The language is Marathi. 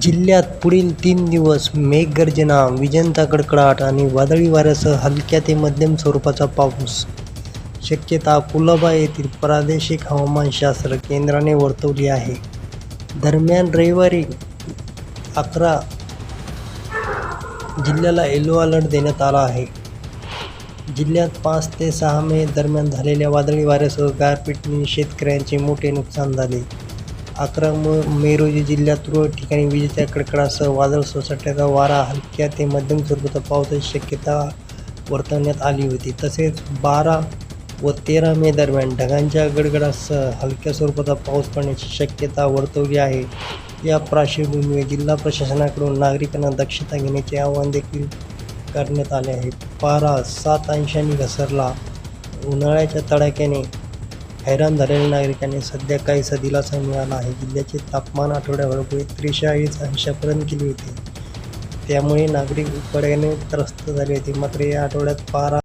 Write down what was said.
जिल्ह्यात पुढील तीन दिवस मेघगर्जना विजांचा कडकडाट आणि वादळी वाऱ्यासह हलक्या ते मध्यम स्वरूपाचा पाऊस. शक्यता कुलाबा येथील प्रादेशिक हवामानशास्त्र केंद्राने वर्तवली आहे. दरम्यान रविवारी अकरा जिल्ह्याला येलो अलर्ट देण्यात आला आहे. जिल्ह्यात पाच ते सहा मे दरम्यान झालेल्या वादळी वाऱ्यासह गारपीटने शेतकऱ्यांचे मोठे नुकसान झाले. अकरा मे रोजी जिल्ह्यात तुरळक ठिकाणी विजेच्या कडकडासह वादळ सोसाट्याचा वारा हलक्या ते मध्यम स्वरूपाचा पावसाची शक्यता वर्तवण्यात आली होती. तसेच बारा व तेरा मे दरम्यान ढगांच्या गडगडासह हलक्या स्वरूपाचा पाऊस पडण्याची शक्यता वर्तवली आहे. या पार्श्वभूमीवर जिल्हा प्रशासनाकडून नागरिकांना दक्षता घेण्याचे आवाहन देखील करण्यात आले आहे. पारा सात अंशांनी घसरला. उन्हाळ्याच्या तडाख्याने हैराण झालेल्या नागरिकांनी सध्या काहीसा दिलासा मिळाला आहे. जिल्ह्याचे तापमान आठवड्याभरापूर्वी त्रेचाळीस अंशापर्यंत गेले होते. त्यामुळे नागरिक उकड्याने त्रस्त झाले होते. मात्र या आठवड्यात पारा